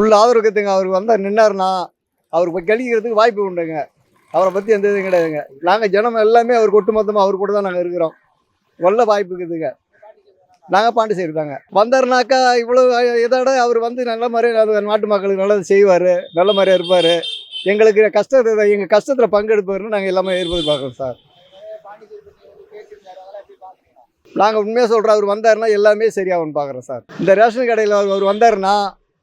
Full ஆதரவு அவர் வந்தால் நின்னாருன்னா அவர் போய் கழிக்கிறதுக்கு வாய்ப்பு உண்டுங்க. அவரை பற்றி எந்த இதுவும் கிடையாதுங்க. நாங்கள் ஜனம் எல்லாமே அவர் ஒட்டுமொத்தமாக அவர் கூட தான் நாங்கள் இருக்கிறோம். நல்ல வாய்ப்பு இருக்குதுங்க. நாங்கள் பாண்டிச்சேரி தாங்க. வந்தாருனாக்கா இவ்வளோ இதோட அவர் வந்து நல்ல மாதிரியே நாட்டு மக்களுக்கு நல்லது செய்வார் நல்ல மாதிரியாக இருப்பார். எங்களுக்கு கஷ்டத்தை எங்கள் கஷ்டத்தில் பங்கெடுப்பாருன்னு நாங்கள் எல்லாமே எதிர்பார்க்குறோம் சார். நாங்கள் உண்மையாக சொல்கிறோம் அவர் வந்தாருன்னா எல்லாமே சரியாகும்னு பார்க்குறோம் சார். இந்த ரேஷன் கடையில் அவர் அவர் வந்தாருன்னா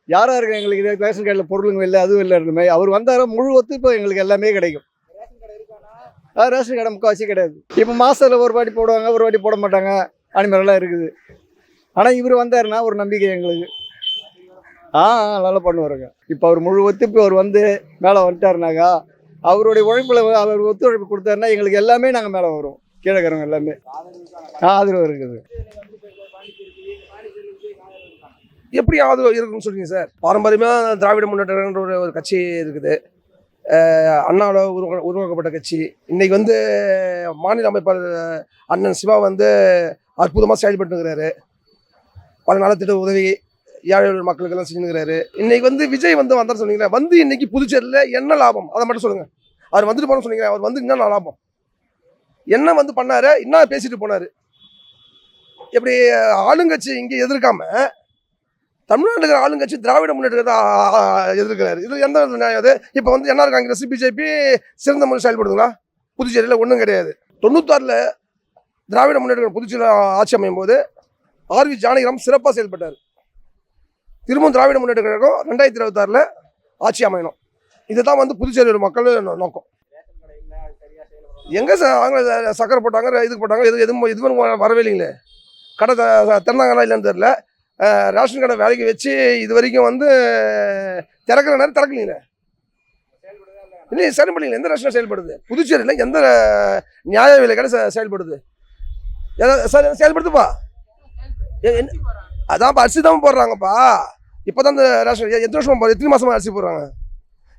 யாராக இருக்கு எங்களுக்கு இது ரேஷன் கடையில் பொருளுங்க இல்லை அதுவும் இல்லை இருந்த மாதிரி அவர் வந்தாரா முழு ஒத்துழைப்பு எங்களுக்கு எல்லாமே கிடைக்கும். ஆ ரேஷன் கடை முக்கால்வாசி கிடையாது. இப்போ மாதத்தில் ஒரு வாட்டி போடுவாங்க ஒரு வாட்டி போட மாட்டாங்க. அனிமரெல்லாம் இருக்குது. ஆனால் இவர் வந்தாருன்னா ஒரு நம்பிக்கை எங்களுக்கு. ஆ ஆ, நல்லா பண்ணுவாருங்க. இப்போ அவர் முழு ஒத்துப்பு அவர் வந்து மேலே வந்துட்டாருனாக்கா அவருடைய உழைப்பில் அவர் ஒத்துழைப்பு கொடுத்தாருன்னா எங்களுக்கு எல்லாமே நாங்கள் மேலே வரும். கீழே இருக்கிறவங்க எல்லாமே. ஆ ஆதரவு இருக்குது. எப்படி ஆதரவு இருக்குன்னு சொல்றீங்க சார்? பாரம்பரியமாக திராவிட முன்னேற்ற ஒரு ஒரு கட்சி இருக்குது. அண்ணாவில் அண்ணாவோட உருவா உருவாக்கப்பட்ட கட்சி. இன்னைக்கு வந்து மாநில அமைப்பாளர் அண்ணன் சிவா வந்து அற்புதமாக செயல்பட்டுங்கிறாரு பல நலத்திட்ட உதவி ஏழை மக்களுக்கெல்லாம் செஞ்சுக்கிறாரு இன்னைக்கு வந்து விஜய் வந்து வந்தார் சொன்னீங்களே வந்து இன்னைக்கு புதுச்சேரியில் என்ன லாபம்? அதை மட்டும் சொல்லுங்க. அவர் வந்துட்டு போன சொன்னீங்களே அவர் வந்து என்ன லாபம்? என்ன வந்து பண்ணாரு? என்ன பேசிட்டு போனார். எப்படி ஆளுங்கட்சி இங்கே எதிர்க்காமல் தமிழ்நாட்டுக்கு இருக்கிற ஆளுங்கட்சி திராவிட முன்னேற்றத்தை எதிர்க்கிறார் எதிர்க்கிறாரு. இது எந்த நியாயம் அது? இப்போ வந்து என்ஆர் காங்கிரஸ் பிஜேபி சிறந்த முறை செயல்படுதுங்களா? புதுச்சேரியில் ஒன்றும் கிடையாது. தொண்ணூத்தாறில் திராவிட முன்னேற்ற புதுச்சேரியில் ஆட்சி அமையும் போது ஆர்வி ஜானகிராம் சிறப்பாக செயல்பட்டார். திரும்பவும் திராவிட முன்னேற்ற கழகம் ரெண்டாயிரத்தி இருபத்தாறில் ஆட்சி அமையணும். இதுதான் வந்து புதுச்சேரியோட மக்கள் நோக்கம். எங்கே அவங்க சக்கரை போட்டாங்க இதுக்கு போட்டாங்க எது எதுவும் எதுவும் வரவே இல்லைங்களே கடை த- திறந்தாங்களா இல்லைன்னு தெரில ரேஷன் கடை வேலைக்கு வச்சு இது வரைக்கும் வந்து திறக்கிற நேரம் திறக்கலீங்களே இல்லை செயல்படல எந்த ரேஷனாக செயல்படுது? புதுச்சேரியில் எந்த நியாய விலை கடை செ- செயல்படுது? எதா- செயல்படுதுப்பா? என்ன- அதான்ப்பா அரிசி தான் போடுறாங்கப்பா. இப்போ தான் இந்த ரேஷன் எத்தனை வருஷமாக போ- எத்தனை மாதமாக அரிசி போடுறாங்க?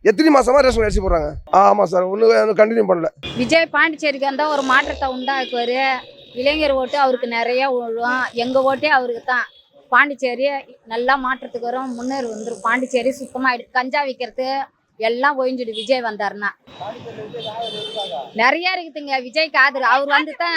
எத்தனை மாசமா ரேஷன் அரிசி போடுறாங்க? ஆமாம் சார் ஒன்றும் கண்டினியூ பண்ணல. விஜய் பாண்டிச்சேரிக்கு வந்தால் ஒரு மாற்றத்தை உண்டாக்குவார். இளைஞர் ஓட்டு அவருக்கு நிறைய விழும். எங்கள் ஓட்டே அவருக்கு தான் பாண்டிச்சேரி நல்லா மாற்றத்துக்கு வரும். முன்னேறி வந்துடும் பாண்டிச்சேரி சுத்தமாக கஞ்சா விற்கிறது எல்லாம் ஒழிஞ்சிடு விஜய் வந்தாருன்னா. நிறைய இருக்குதுங்க. விஜய்க்கு ஆதரவு. அவர் வந்து தான்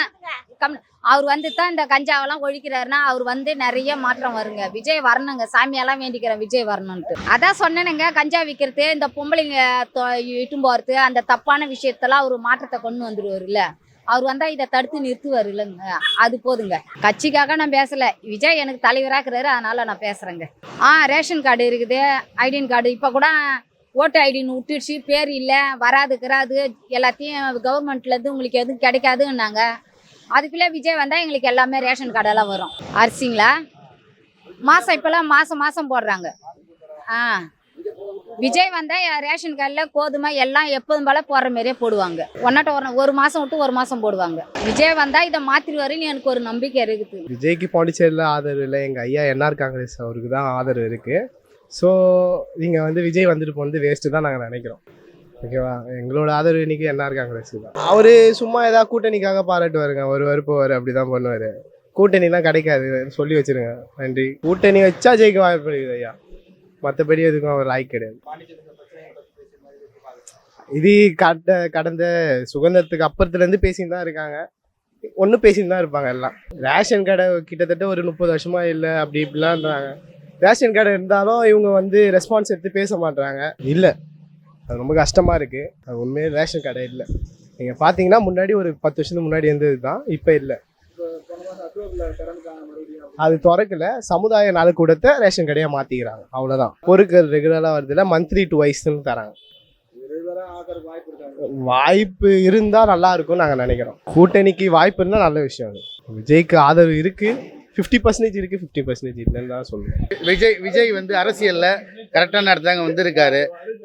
கம் அவர் வந்து தான் இந்த கஞ்சாவெல்லாம் ஒழிக்கிறாருன்னா அவர் வந்து நிறைய மாற்றம் வருங்க. விஜய் வரணுங்க. சாமியெல்லாம் வேண்டிக்கிறேன். விஜய் வரணுன்ட்டு அதான் சொன்னேனுங்க. கஞ்சா விற்கிறது இந்த பொம்பளைங்க தொ- இட்டும் போகிறது அந்த தப்பான விஷயத்தெல்லாம் அவர் மாற்றத்தை கொண்டு வந்துடுவார்ல அவர் வந்தா இதை தடுத்து நிறுத்துவார் இல்லைங்க. அது போதுங்க. கட்சிக்காக நான் பேசல. விஜய் எனக்கு தலைவராக இருக்கிறாரு அதனால நான் பேசுறேங்க. ஆ ரேஷன் கார்டு இருக்குது ஐடின் கார்டு. இப்போ கூட ஓட்டு ஐடின்னு விட்டுடுச்சு பேர் இல்லை வராது கிராது. எல்லாத்தையும் கவர்மெண்ட்லேருந்து உங்களுக்கு எதுவும் கிடைக்காதுன்னாங்க. அதுக்குள்ளே விஜய் வந்தால் எங்களுக்கு எல்லாமே ரேஷன் கார்டெல்லாம் வரும். அரிசிங்களா? மாதம் இப்போல்லாம் மாதம் மாதம் போடுறாங்க. ஆ. விஜய் வந்தால் ரேஷன் கார்டில் கோதுமை எல்லாம் எப்போதும் போல போடுற மாதிரியே போடுவாங்க. ஒன்னாட்ட ஒரு ஒரு மாதம் விட்டு ஒரு மாதம் போடுவாங்க. விஜய் வந்தால் இதை மாற்றிடுவாருன்னு எனக்கு ஒரு நம்பிக்கை இருக்குது. விஜய்க்கு பாண்டிச்சேரியில் ஆதரவு இல்லை. எங்கள் ஐயா என்ஆர் காங்கிரஸ் அவருக்கு தான் ஆதரவு இருக்குது ஸோ நீங்கள் வந்து விஜய் வந்துட்டு போனது வேஸ்ட்டு தான் நாங்கள் நினைக்கிறோம். ஓகேவா எங்களோட ஆதரவு இன்னைக்கு என்ஆர் காங்கிரஸ் தான். அவர் சும்மா ஏதாவது கூட்டணிக்காக பாராட்டுவாருங்க. ஒரு வருப்பவர் அப்படி தான் பண்ணுவார். கூட்டணிலாம் கிடைக்காது. சொல்லி வச்சிருங்க. நன்றி. கூட்டணி வச்சா ஜெயிக்க வாய்ப்பு இருக்குது ஐயா. மற்றபடி எதுக்கும் அவர் லாய்க் கிடையாது. இது கட கடந்த சுதந்திரத்துக்கு அப்புறத்துலேருந்து பேசின்னு தான் இருக்காங்க. ஒன்றும் பேசின்னு தான் இருப்பாங்க எல்லாம். ரேஷன் கடை கிட்டத்தட்ட ஒரு முப்பது வருஷமா இல்லை அப்படி இப்படிலான்றாங்க. ரேஷன் கடை இருந்தாலும் இவங்க வந்து ரெஸ்பான்ஸ் எடுத்து பேச மாட்றாங்க. இல்லை. அது ரொம்ப கஷ்டமாக இருக்குது அது உண்மையிலே ரேஷன் கடை இல்லை. நீங்கள் பார்த்தீங்கன்னா முன்னாடி ஒரு பத்து வருஷத்துக்கு முன்னாடி இருந்தது தான் இப்போ இல்லை. அது திறக்கல சமுதாய நலக்கூடத்தை ரேஷன் கடையாக மாற்றிக்கிறாங்க அவ்வளோதான் பொருட்கள் ரெகுலராக வருதுல மந்த்லி டு வைஸ்ன்னு தராங்க. வாய்ப்பு இருந்தால் நல்லா இருக்கும்னு நாங்கள் நினைக்கிறோம். கூட்டணிக்கு வாய்ப்பு இருந்தால் நல்ல விஷயம் அது. விஜய்க்கு ஆதரவு இருக்குது ஃபிஃப்டி பர்சன்டேஜ் இருக்குது ஃபிஃப்டி பர்சன்டேஜ் இல்லைன்னு தான் சொல்லுவேன் விஜய் விஜய் வந்து அரசியலில் கரெக்டான இடத்தாங்க வந்திருக்காரு.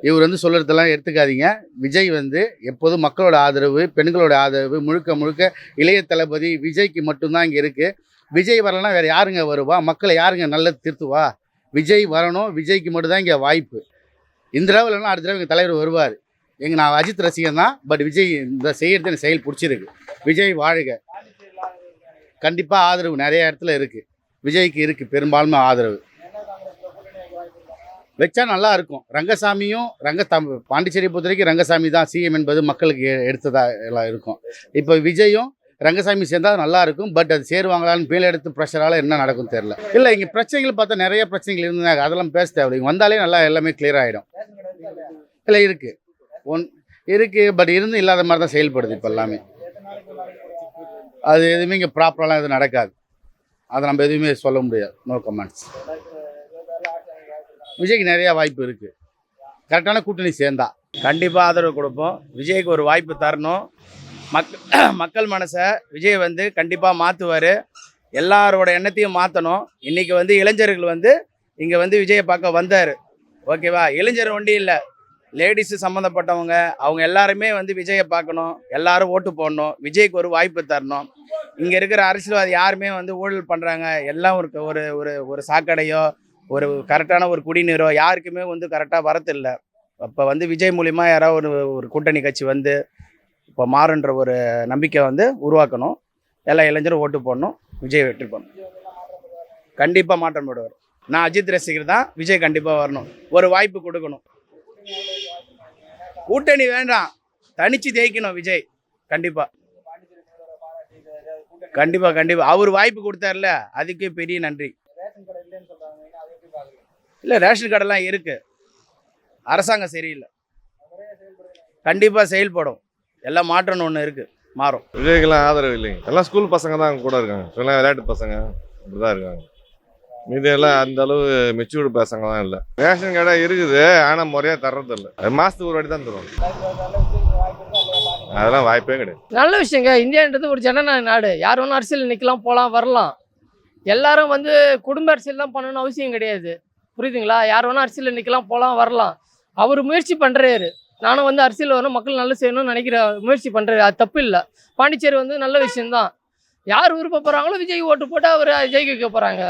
இவர் வந்து சொல்கிறதெல்லாம் எடுத்துக்காதீங்க. விஜய் வந்து எப்போதும் மக்களோட ஆதரவு பெண்களோட ஆதரவு முழுக்க முழுக்க இளைய தளபதி விஜய்க்கு மட்டும்தான் இங்கே இருக்குது விஜய் வரலன்னா வேறு யாருங்க வருவா? மக்களை யாருங்க நல்லது திருத்துவா? விஜய் வரணும் விஜய்க்கு மட்டும்தான் இங்கே வாய்ப்பு. இந்த தடவை இல்லைன்னா அடுத்த தடவை எங்கள் தலைவர் வருவார். எங்கள் நான் அஜித் ரசிகன் தான் பட் விஜய் இந்த செய்கிறது எனக்கு செயல் பிடிச்சிருக்கு. விஜய் வாழ்க. கண்டிப்பாக ஆதரவு நிறைய இடத்துல இருக்குது விஜய்க்கு இருக்குது பெரும்பாலும் ஆதரவு. வச்சா நல்லா இருக்கும். ரங்கசாமியும் ரங்க தம் பாண்டிச்சேரியை பொறுத்த வரைக்கும் ரங்கசாமி தான் சிஎம் என்பது மக்களுக்கு எடுத்ததாக எல்லாம் இருக்கும். இப்போ விஜயும் ரங்கசாமி சேர்ந்தால் நல்லா இருக்கும். பட் அது சேருவாங்களான்னு மேல் எடுத்து ப்ரெஷரால் என்ன நடக்கும் தெரில இல்லை இங்கே பிரச்சனைகள் பார்த்தா நிறைய பிரச்சனைகள் இருந்தாங்க அதெல்லாம் பேச தேவையில்லை. இங்கே வந்தாலே நல்லா எல்லாமே கிளியர் ஆகிடும் இல்லை இருக்குது ஒன் இருக்குது பட் இருந்து இல்லாத மாதிரி தான் செயல்படுது இப்போ எல்லாமே. அது எதுவுமே இங்கே ப்ராப்பரெலாம் எதுவும் நடக்காது. அதை நம்ம எதுவுமே சொல்ல முடியாது. நோ கமெண்ட்ஸ் விஜய்க்கு நிறையா வாய்ப்பு இருக்குது கரெக்டான கூட்டணி சேர்ந்தா. கண்டிப்பாக ஆதரவு கொடுப்போம். விஜய்க்கு ஒரு வாய்ப்பு தரணும். மக் மக்கள் மனசை விஜய் வந்து கண்டிப்பாக மாற்றுவார் எல்லாரோட எண்ணத்தையும் மாற்றணும் இன்றைக்கி வந்து இளைஞர்கள் வந்து இங்கே வந்து விஜயை பார்க்க வந்தார். ஓகேவா? இளைஞர் ஒண்டி இல்லை. லேடிஸு சம்மந்தப்பட்டவங்க அவங்க எல்லாருமே வந்து விஜயை பார்க்கணும் எல்லாரும் ஓட்டு போடணும் விஜய்க்கு ஒரு வாய்ப்பு தரணும். இங்கே இருக்கிற அரசியல்வாதி யாருமே வந்து ஊழல் பண்ணுறாங்க எல்லாம் ஒரு ஒரு ஒரு ஒரு சாக்கடையோ ஒரு கரெக்டான ஒரு குடிநீரோ யாருக்குமே வந்து கரெக்டாக வரதில்லை அப்போ வந்து விஜய் மூலிமா யாராவது ஒரு ஒரு கூட்டணி கட்சி வந்து இப்போ மாறுன்ற ஒரு நம்பிக்கை வந்து உருவாக்கணும். எல்லா இளைஞரும் ஓட்டு போடணும் விஜய் வெற்றி பண்ணணும் கண்டிப்பாக மாற்றம் விடுவார் நான் அஜித் ரசிகர் தான் விஜய் கண்டிப்பாக வரணும். ஒரு வாய்ப்பு கொடுக்கணும். கூட்டணி வேண்டாம். தனிச்சு ஜெயிக்கணும் விஜய். கண்டிப்பாக கண்டிப்பாக கண்டிப்பாக அவர் வாய்ப்பு கொடுத்தார்ல. அதுக்கே பெரிய நன்றி. இல்லை ரேஷன் கடைலாம் இருக்குது அரசாங்கம் சரியில்லை. கண்டிப்பாக செயல்படும். எல்லாம் மாற்றம்னு ஒன்று இருக்குது மாறும். விஜய்க்கெல்லாம் ஆதரவு இல்லைங்க. எல்லாம் ஸ்கூல் பசங்க தான் கூட இருக்காங்க. விளையாட்டு பசங்க. இப்படி தான் இருக்காங்க. மீதி எல்லாம் அந்த அளவு மெச்சூர்டு பசங்க தான் இல்லை. ரேஷன் கடை இருக்குது ஆனால் முறையாக தர்றது இல்லை அது மாதத்துக்கு ஒரு வாட்டி தான் தருவாங்க. அதெல்லாம் வாய்ப்பே கிடையாது. நல்ல விஷயங்க. இந்தியான்றது ஒரு ஜனநாயக நாடு. யார் வேணால் அரசியல் நிற்கலாம் போகலாம் வரலாம். எல்லாரும் வந்து குடும்ப அரசியல் தான் பண்ணணும்னு அவசியம் கிடையாது. புரியுதுங்களா? யார் வேணால் அரசியலில் நிற்கலாம் போகலாம் வரலாம். அவர் முயற்சி பண்ணுறாரு நானும் வந்து அரசியல் வரணும் மக்கள் நல்ல செய்யணும்னு நினைக்கிற முயற்சி பண்ணுறாரு அது தப்பு இல்லை. பாண்டிச்சேரி வந்து நல்ல விஷயம்தான். யார் விருப்பப்படுறாங்களோ விஜய் ஓட்டு போட்டு அவர் ஜெயிக்க வைக்க போகிறாங்க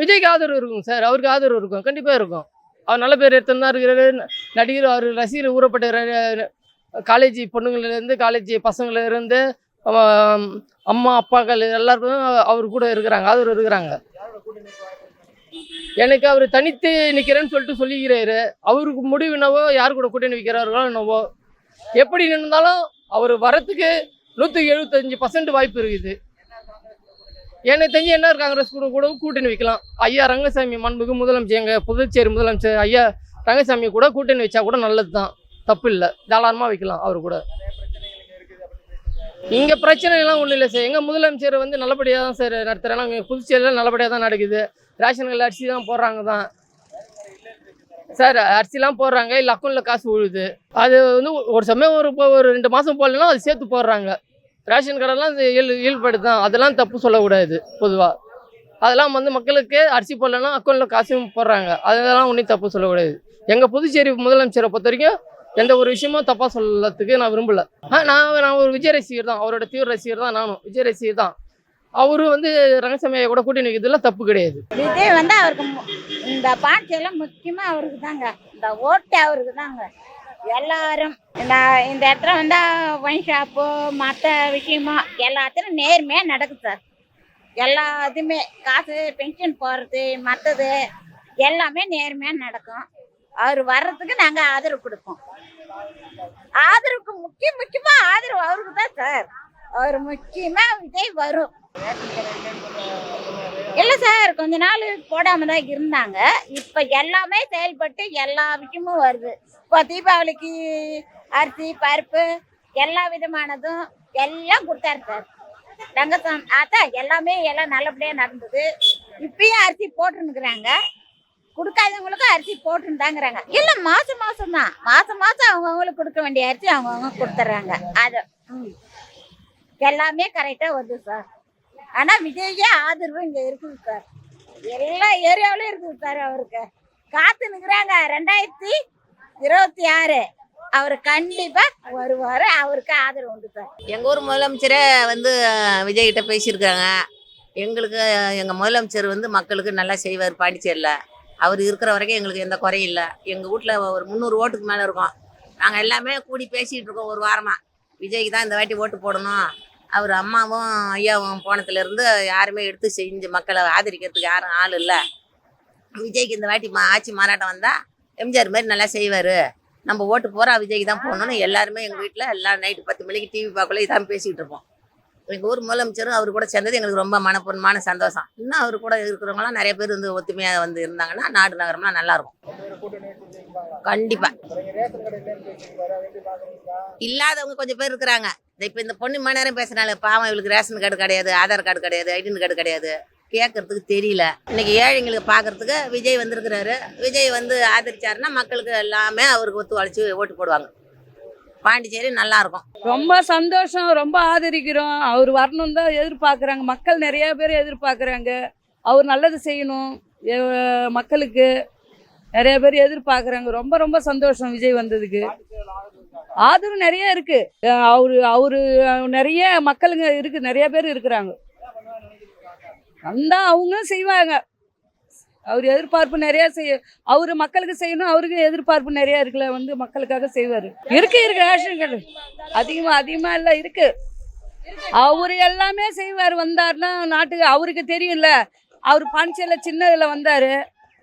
விஜய்க்கு ஆதரவு இருக்கும் சார். அவருக்கு ஆதரவு இருக்கும். கண்டிப்பாக இருக்கும். அவர் நல்ல பேர் எடுத்துன்னு தான் இருக்கிறாரு நடிகர் அவர் ரசிகர் ஊறப்பட்ட காலேஜ் பொண்ணுங்கள்லேருந்து காலேஜ் பசங்கள்லேருந்து அம்மா அப்பாக்கள் எல்லாருக்கும் அவர் கூட இருக்கிறாங்க. ஆதரவு இருக்கிறாங்க. எனக்கு அவர் தனித்து நிற்கிறேன்னு சொல்லிட்டு சொல்லிக்கிறாரு. அவருக்கு முடிவு என்னவோ யார் கூட கூட்டணி வைக்கிறார்களோ என்னவோ. எப்படி நின்றாலும் அவர் வரத்துக்கு நூற்றி எழுபத்தஞ்சு பர்சன்ட் வாய்ப்பு இருக்குது. எனக்கு தெரிஞ்சு என்ன காங்கிரஸ் கூட கூட கூட்டணி வைக்கலாம். ஐயா ரங்கசாமி மண்புக்கு முதலமைச்சர் எங்கள் புதுச்சேரி முதலமைச்சர் ஐயா ரங்கசாமி கூட கூட்டணி வச்சா கூட நல்லது தான் தப்பு இல்லை. தாராளமாக வைக்கலாம் அவர் கூட. இங்கே பிரச்சனைலாம் ஒன்றும் இல்லை சார். எங்கள் முதலமைச்சர் வந்து நல்லபடியாக தான் சார் நடத்துகிறாங்க இங்கே புதுச்சேரியில் நல்லபடியாக தான் நடக்குது. ரேஷன் கடையில் அரிசி தான் போடுறாங்க தான். சார் அரிசிலாம் போடுறாங்க. இல்லை அக்கௌண்ட்டில் காசு விழுது. அது வந்து ஒரு சமயம் ஒரு இப்போ ஒரு ரெண்டு மாதம் போடலன்னா அது சேர்த்து போடுறாங்க. ரேஷன் கடைலாம் இது இயல் இயல்படு தான் அதெல்லாம் தப்பு சொல்லக்கூடாது பொதுவாக அதெல்லாம் வந்து மக்களுக்கு அரிசி போடலன்னா அக்கௌண்ட்டில் காசும் போடுறாங்க. அதெல்லாம் ஒன்றும் தப்பு சொல்லக்கூடாது. எங்கள் புதுச்சேரி முதலமைச்சரை பொறுத்த வரைக்கும் எந்த ஒரு விஷயமும் தப்பாக சொல்லத்துக்கு நான் விரும்பல. ஆ நான் நான் ஒரு விஜய் ரசிகர் தான். அவரோட தீவிர ரசிகர் தான் நானும். விஜய் ரசிகர் தான். அவரு வந்து ரங்கசமையை கூட கூட்டி நிற்கிறதுல தப்பு கிடையாது. விஜய் வந்து அவருக்கு இந்த பாட்டியெல்லாம் முக்கியமாக அவருக்கு தாங்க இந்த ஓட்டு அவருக்கு தாங்க எல்லாரும் இந்த இந்த இடத்துல வந்து ஒயின் ஷாப்பு மற்ற விஷயமா எல்லாத்திலும் நேர்மையாக நடக்குது சார். எல்லா இதுவுமே காசு பென்ஷன் போகிறது மற்றது எல்லாமே நேர்மையாக நடக்கும். அவர் வர்றதுக்கு நாங்கள் ஆதரவு கொடுப்போம். ஆதரவுக்கு முக்கிய முக்கியமாக ஆதரவு அவருக்கு தான் சார். அவர் முக்கியமாக விஜய் வரும். இல்லை சார் கொஞ்ச நாள் போடாம தான் இருந்தாங்க. இப்போ எல்லாமே செயல்பட்டு எல்லா விஷயமும் வருது. இப்போ தீபாவளிக்கு அரிசி பருப்பு எல்லா விதமானதும் எல்லாம் கொடுத்தாரு சார். ரங்கசாமி அதான் எல்லாமே எல்லாம் நல்லபடியாக நடந்தது. இப்பயும் அரிசி போட்டுருக்குறாங்க கொடுக்காதவங்களுக்கும் அரிசி போட்டுருந்தாங்கிறாங்க இல்லை மாதம் மாதம் தான். மாதம் மாதம் அவங்கவுங்களுக்கு கொடுக்க வேண்டிய அரிசி அவங்கவுங்க கொடுத்துட்றாங்க. அது ம். எல்லாமே கரெக்டாக வருது சார். ஆனால் விஜய்க்கே ஆதரவு இங்கே இருக்குது சார். எல்லா ஏரியாவிலும் இருக்குது சார் அவருக்கு. காத்து நிற்கிறாங்க ரெண்டாயிரத்தி இருபத்தி ஆறு. அவர் கண்டிப்பாக வருவார். அவருக்கு ஆதரவு உண்டு சார். எங்கள் ஊர் முதலமைச்சரே வந்து விஜய்கிட்ட பேசியிருக்காங்க எங்களுக்கு எங்கள் முதலமைச்சர் வந்து மக்களுக்கு நல்லா செய்வார் பாண்டிச்சேரியில். அவர் இருக்கிற வரைக்கும் எங்களுக்கு எந்த குறையும் இல்லை. எங்கள் வீட்டில் ஒரு முந்நூறு ஓட்டுக்கு மேலே இருக்கோம். நாங்கள் எல்லாமே கூடி பேசிகிட்டு இருக்கோம் ஒரு வாரமாக விஜய்க்கு தான் இந்த வாட்டி ஓட்டு போடணும். அவர் அம்மாவும் ஐயாவும் போனதுலேருந்து யாருமே எடுத்து செஞ்சு மக்களை ஆதரிக்கிறதுக்கு யாரும் ஆள் இல்லை. விஜய்க்கு இந்த வாட்டி மா ஆட்சி மாறாட்டம் வந்தால் எம்ஜிஆர் மாதிரி நல்லா செய்வார். நம்ம ஓட்டு போகிறா விஜய்க்கு தான் போகணும்னு எல்லாருமே எங்கள் வீட்டில் எல்லாம் நைட்டு பத்து மணிக்கு டிவி பார்க்கல இதான் பேசிகிட்டு இருப்போம். எங்கள் ஊர் முதலமைச்சரும் அவர் கூட சேர்ந்தது எங்களுக்கு ரொம்ப மனப்பூர்வமான சந்தோஷம். இன்னும் அவர் கூட இருக்கிறவங்களாம் நிறைய பேர் வந்து ஒத்துமையாக வந்து இருந்தாங்கன்னா நாடு நகரம்லாம் நல்லா இருக்கும். கண்டிப்பாக இல்லாதவங்க கொஞ்சம் பேர் இருக்கிறாங்க. இப்போ இந்த பொண்ணு மணி நேரம் பேசுனால பாவம் இவளுக்கு ரேஷன் கார்டு கிடையாது ஆதார் கார்டு கிடையாது ஐடென்டி கார்டு கிடையாது. கேட்கறதுக்கு தெரியல. இன்னைக்கு ஏழைங்களுக்கு பார்க்கறதுக்கு விஜய் வந்திருக்கிறாரு. விஜய் வந்து ஆதரிச்சாருன்னா மக்களுக்கு எல்லாமே அவருக்கு ஒத்துழைச்சி ஓட்டு போடுவாங்க. பாண்டிச்சேரி நல்லா இருக்கும் ரொம்ப சந்தோஷம் ரொம்ப ஆதரிக்கிறோம். அவர் வரணும் தான் எதிர்பார்க்குறாங்க. மக்கள் நிறைய பேர் எதிர்பார்க்குறாங்க. அவர் நல்லது செய்யணும் மக்களுக்கு நிறைய பேர் எதிர்பார்க்குறாங்க. ரொம்ப ரொம்ப சந்தோஷம் விஜய் வந்ததுக்கு. ஆதரவு நிறைய இருக்கு. அவர் அவரு அவரு நிறைய மக்களுங்க இருக்கு நிறைய பேர் இருக்கிறாங்க. வந்தா அவங்க செய்வாங்க. அவர் எதிர்பார்ப்பு நிறைய செய்ய அவரு மக்களுக்கு செய்யணும் அவருக்கு எதிர்பார்ப்பு நிறைய இருக்குல்ல வந்து மக்களுக்காக செய்வார். இருக்கு இருக்கு ரேஷன் கார்டு. அதிகமா அதிகமா எல்லாம் இருக்கு. அவரு எல்லாமே செய்வார். வந்தாருன்னா நாட்டுக்கு அவருக்கு தெரியும்ல. அவர் பாண்டிச்சேரியில் சின்னதில் வந்தார்.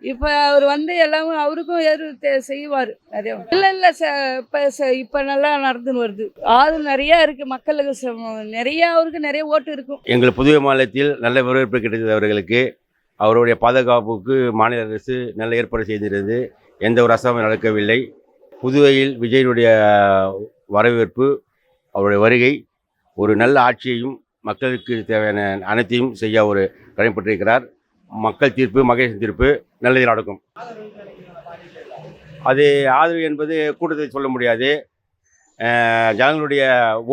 இப்போ அவர் வந்து எல்லாமே அவருக்கும் எதிர் செய்வார் நிறைய. இல்லை இல்லை ச- இப்போ நல்லா நடந்துன்னு வருது. ஆதரவு நிறைய இருக்குது மக்களுக்கு நிறையா நிறைய அவருக்கு நிறைய ஓட்டு இருக்கும். எங்கள் புதுவை மாநிலத்தில் நல்ல வரவேற்பு கிடைத்தது அவர்களுக்கு. அவருடைய பாதுகாப்புக்கு மாநில அரசு நல்ல ஏற்பாடு செய்திருந்தது. எந்த ஒரு அசம்பாவிதம் நடக்கவில்லை. புதுவையில் விஜயனுடைய வரவேற்பு அவருடைய வருகை ஒரு நல்ல ஆட்சியையும் மக்களுக்கு தேவையான அனைத்தையும் செய்ய அவர் கடமைப்பட்டிருக்கிறார். மக்கள் தீர்ப்பு மகேஷன் தீர்ப்பு நல்லது நடக்கும். அது ஆதரவு என்பது கூட்டத்தை சொல்ல முடியாது. ஜனங்களுடைய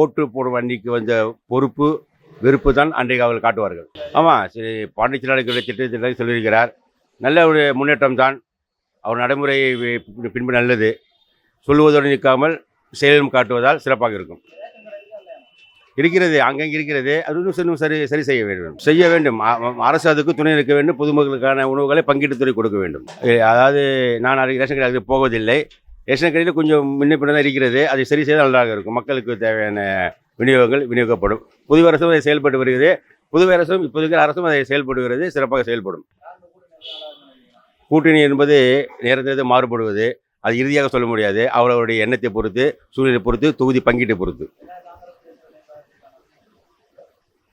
ஓட்டு போடும் அன்றைக்கு வந்த பொறுப்பு வெறுப்பு தான் அன்றைக்கு அவர்கள் காட்டுவார்கள். ஆமாம் சரி பாண்டிச்சேரி திட்டத்திட்ட சொல்லியிருக்கிறார். நல்ல ஒரு முன்னேற்றம் தான். அவர் நடைமுறை பின்பு நல்லது. சொல்லுவதோடு நிற்காமல் செயலும் காட்டுவதால் சிறப்பாக இருக்கும். இருக்கிறது அங்கங்கே இருக்கிறது அது இன்னும் சரி சரி செய்ய வேண்டும். செய்ய வேண்டும். அரசு அதுக்கு துணை இருக்க வேண்டும். பொதுமக்களுக்கான உணவுகளை பங்கீட்டு துறை கொடுக்க வேண்டும். அதாவது நான் அதுக்கு ரேஷன் கடைக்கு போவதில்லை. ரேஷன் கடையில் கொஞ்சம் முன்ன தான் இருக்கிறது. அதை சரி செய்தால் நல்லாக இருக்கும். மக்களுக்கு தேவையான விநியோகங்கள் விநியோகப்படும் புதுவை அரசும் அதை செயல்பட்டு வருகிறது. புதுவை அரசும் இப்போதைக்கு அரசும் அதை செயல்படுகிறது சிறப்பாக செயல்படும். கூட்டணி என்பது நேரத்திற்கு மாறுபடுவது அது இறுதியாக சொல்ல முடியாது. அவர்களுடைய எண்ணத்தை பொறுத்து சூழ்நிலை பொறுத்து தொகுதி பங்கீட்டை பொறுத்து.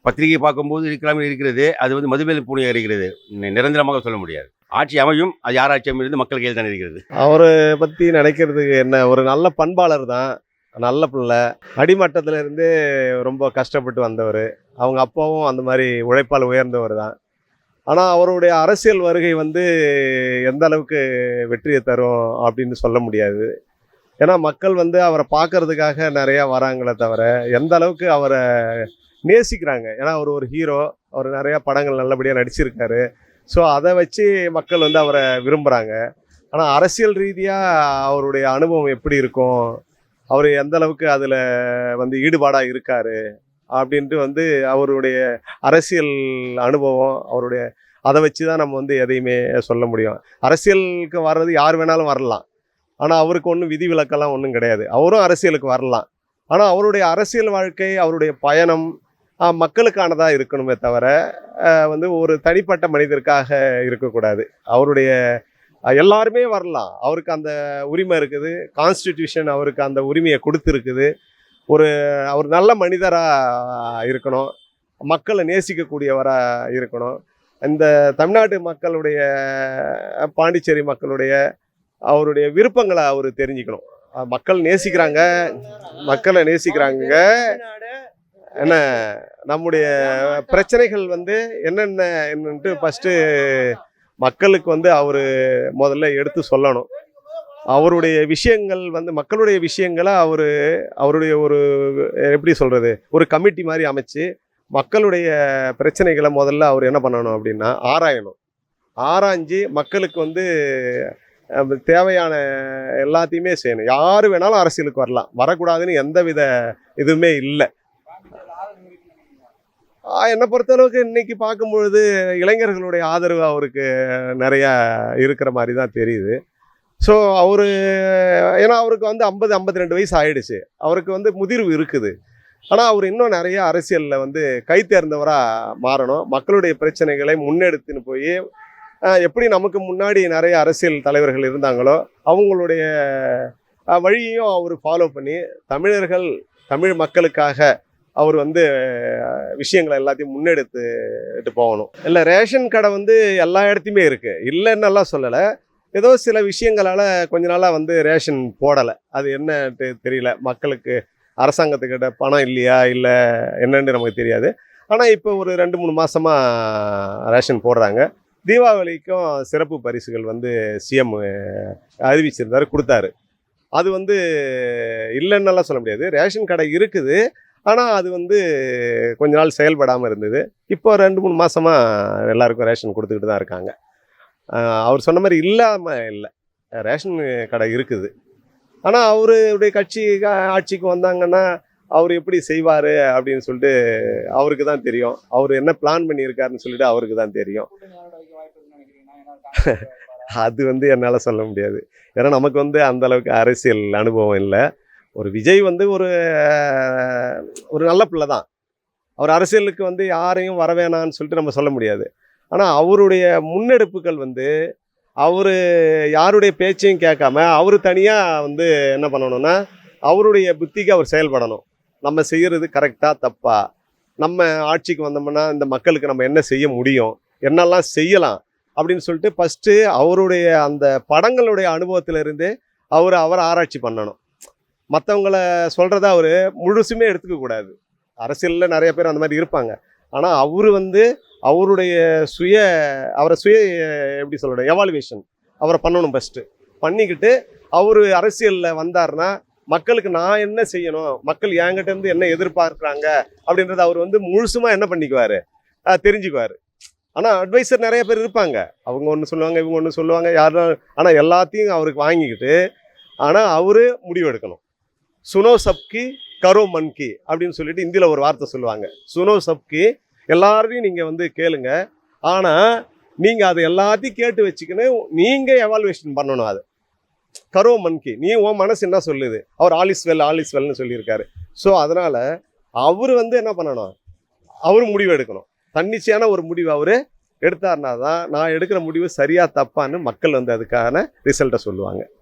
பத்திரிகை பார்க்கும்போது இருக்கிறாமல் இருக்கிறது அது வந்து மதுமேல் பூனையாக இருக்கிறது. நிரந்தரமாக சொல்ல முடியாது. ஆட்சி அமையும் அது யார் ஆட்சி அமைகிறது மக்கள் கையில் தான் இருக்கிறது. அவரை பற்றி நினைக்கிறதுக்கு என்ன ஒரு நல்ல பண்பாளர் தான் நல்ல பிள்ளை. அடிமட்டத்தில் இருந்து ரொம்ப கஷ்டப்பட்டு வந்தவர். அவங்க அப்பாவும் அந்த மாதிரி உழைப்பால் உயர்ந்தவர் தான். ஆனால் அவருடைய அரசியல் வருகை வந்து எந்த அளவுக்கு வெற்றியை தரும் அப்படின்னு சொல்ல முடியாது. ஏன்னா மக்கள் வந்து அவரை பார்க்கறதுக்காக நிறையா வராங்களே தவிர எந்த அளவுக்கு அவரை நேசிக்கிறாங்க. ஏன்னா அவர் ஒரு ஹீரோ அவர் நிறையா படங்கள் நல்லபடியாக நடிச்சிருக்காரு. ஸோ அதை வச்சு மக்கள் வந்து அவரை விரும்புகிறாங்க ஆனால் அரசியல் ரீதியாக அவருடைய அனுபவம் எப்படி இருக்கும்? அவர் எந்த அளவுக்கு அதில் வந்து ஈடுபாடாக இருக்கார்? அப்படின்ட்டு வந்து அவருடைய அரசியல் அனுபவம் அவருடைய அதை வச்சு தான் நம்ம வந்து எதையுமே சொல்ல முடியும். அரசியலுக்கு வர்றது யார் வேணாலும் வரலாம். ஆனால் அவருக்கு ஒன்றும் விதிவிலக்கெல்லாம் ஒன்றும் கிடையாது. அவரும் அரசியலுக்கு வரலாம். ஆனால் அவருடைய அரசியல் வாழ்க்கை அவருடைய பயணம் மக்களுக்கானதாக இருக்கணுமே தவிர வந்து ஒரு தனிப்பட்ட மனிதருக்காக இருக்கக்கூடாது. அவருடைய எல்லாருமே வரலாம். அவருக்கு அந்த உரிமை இருக்குது. கான்ஸ்டிடியூஷன் அவருக்கு அந்த உரிமையை கொடுத்துருக்குது. ஒரு அவர் நல்ல மனிதராக இருக்கணும். மக்களை நேசிக்கக்கூடியவராக இருக்கணும். இந்த தமிழ்நாட்டு மக்களுடைய பாண்டிச்சேரி மக்களுடைய அவருடைய விருப்பங்களை அவர் தெரிஞ்சுக்கணும். மக்கள் நேசிக்கிறாங்க. மக்களை நேசிக்கிறாங்க. என்ன? நம்முடைய பிரச்சனைகள் வந்து என்னென்ன என்னன்ட்டு ஃபஸ்ட்டு மக்களுக்கு வந்து அவர் முதல்ல எடுத்து சொல்லணும். அவருடைய விஷயங்கள் வந்து மக்களுடைய விஷயங்களை அவர் அவருடைய ஒரு எப்படி சொல்கிறது ஒரு கமிட்டி மாதிரி அமைச்சு மக்களுடைய பிரச்சனைகளை முதல்ல அவர் என்ன பண்ணணும் அப்படின்னா ஆராயணும். ஆராய்ஞ்சு மக்களுக்கு வந்து தேவையான எல்லாத்தையுமே செய்யணும். யார் வேணாலும் அரசியலுக்கு வரலாம். வரக்கூடாதுன்னு எந்தவித இதுவுமே இல்லை. என்னை பொறுத்தளவுக்கு இன்னைக்கு பார்க்கும்பொழுது இளைஞர்களுடைய ஆதரவு அவருக்கு நிறையா இருக்கிற மாதிரி தான் தெரியுது. ஸோ அவர் ஏன்னா அவருக்கு வந்து ஐம்பது ஐம்பத்தி ரெண்டு வயசு ஆயிடுச்சு. அவருக்கு வந்து முதிர்வு இருக்குது. ஆனால் அவர் இன்னும் நிறைய அரசியலில் வந்து கை தேர்ந்தவராக மாறணும். மக்களுடைய பிரச்சனைகளை முன்னெடுத்துன்னு போய் எப்படி நமக்கு முன்னாடி நிறைய அரசியல் தலைவர்கள் இருந்தாங்களோ அவங்களுடைய வழியையும் அவர் ஃபாலோ பண்ணி தமிழர்கள் தமிழ் மக்களுக்காக அவர் வந்து விஷயங்களை எல்லாத்தையும் முன்னெடுத்துட்டு போகணும். இல்லை ரேஷன் கடை வந்து எல்லா இடத்தையுமே இருக்குது இல்லைன்னெல்லாம் சொல்லலை. ஏதோ சில விஷயங்களால் கொஞ்ச நாளாக வந்து ரேஷன் போடலை. அது என்ன தெரியல. மக்களுக்கு அரசாங்கத்துக்கிட்ட பணம் இல்லையா இல்லை என்னன்னு நமக்கு தெரியாது. ஆனால் இப்போ ஒரு ரெண்டு மூணு மாதமாக ரேஷன் போடுறாங்க. தீபாவளிக்கும் சிறப்பு பரிசுகள் வந்து சிஎம் அறிவிச்சிருந்தாரு கொடுத்தாரு. அது வந்து இல்லைன்னெல்லாம் சொல்ல முடியாது. ரேஷன் கடை இருக்குது. ஆனால் அது வந்து கொஞ்ச நாள் செயல்படாமல் இருந்தது. இப்போ ரெண்டு மூணு மாதமாக எல்லாருக்கும் ரேஷன் கொடுத்துக்கிட்டு தான் இருக்காங்க. அவர் சொன்ன மாதிரி இல்லாமல் இல்லை. ரேஷன் கடை இருக்குது. ஆனால் அவருடைய கட்சி ஆட்சிக்கு வந்தாங்கன்னா அவர் எப்படி செய்வார் அப்படின்னு சொல்லிட்டு அவருக்கு தான் தெரியும். அவர் என்ன பிளான் பண்ணியிருக்காருன்னு சொல்லிட்டு அவருக்கு தான் தெரியும். அது வந்து என்னால் சொல்ல முடியாது. ஏன்னா நமக்கு வந்து அந்த அளவுக்கு அரசியல் அனுபவம் இல்லை. ஒரு விஜய் வந்து ஒரு ஒரு நல்ல பிள்ளை தான் அவர் அரசியலுக்கு வந்து யாரையும் வர வேணாம்னு சொல்லிட்டு நம்ம சொல்ல முடியாது. ஆனால் அவருடைய முன்னெடுப்புகள் வந்து அவர் யாருடைய பேச்சையும் கேட்காம அவர் தனியாக வந்து என்ன பண்ணணும்னா அவருடைய புத்திக்கு அவர் செயல்படணும். நம்ம செய்கிறது கரெக்டாக தப்பா? நம்ம ஆட்சிக்கு வந்தோம்னா இந்த மக்களுக்கு நம்ம என்ன செய்ய முடியும்? என்னெல்லாம் செய்யலாம்? அப்படின்னு சொல்லிட்டு ஃபஸ்ட்டு அவருடைய அந்த படங்களுடைய அனுபவத்திலிருந்து அவர் அவர் ஆராய்ச்சி பண்ணணும். மற்றவங்கள சொல்கிறத அவர் முழுசுமே எடுத்துக்கக்கூடாது அரசியலில் நிறைய பேர் அந்த மாதிரி இருப்பாங்க. ஆனால் அவர் வந்து அவருடைய சுய அவரை சுய எப்படி சொல்கிறது எவாலுவேஷன் அவரை பண்ணணும் ஃபஸ்ட்டு பண்ணிக்கிட்டு அவர் அரசியலில் வந்தார்னா மக்களுக்கு நான் என்ன செய்யணும்? மக்கள் என்கிட்ட இருந்து என்ன எதிர்பார்க்குறாங்க? அப்படின்றத அவர் வந்து முழுசுமாக என்ன பண்ணிக்குவார்? தெரிஞ்சுக்குவார். ஆனால் அட்வைசர் நிறைய பேர் இருப்பாங்க. அவங்க ஒன்று சொல்லுவாங்க இவங்க ஒன்று சொல்லுவாங்க யாரும் ஆனால் எல்லாத்தையும் அவருக்கு வாங்கிக்கிட்டு ஆனால் அவரு முடிவெடுக்கணும். சுனோ சப்கி கரோ மன்கி அப்படின்னு சொல்லிட்டு இந்தியில் ஒரு வார்த்தை சொல்லுவாங்க. சுனோ சப்கி எல்லாரையும் நீங்கள் வந்து கேளுங்க. ஆனால் நீங்கள் அதை எல்லாத்தையும் கேட்டு வச்சுக்கின்னு நீங்கள் எவால்வேஷன் பண்ணணும் அது. கரோ மன்கி நீ உன் மனசு என்ன சொல்லுது? அவர் all is well all is வெல்னு சொல்லியிருக்காரு. ஸோ அதனால் அவர் வந்து என்ன பண்ணணும்? அவர் முடிவு எடுக்கணும். தன்னிச்சையான ஒரு முடிவு அவர் எடுத்தாருனா தான் நான் எடுக்கிற முடிவு சரியாக தப்பான்னு மக்கள் வந்து அதுக்கான ரிசல்ட்டை சொல்லுவாங்க.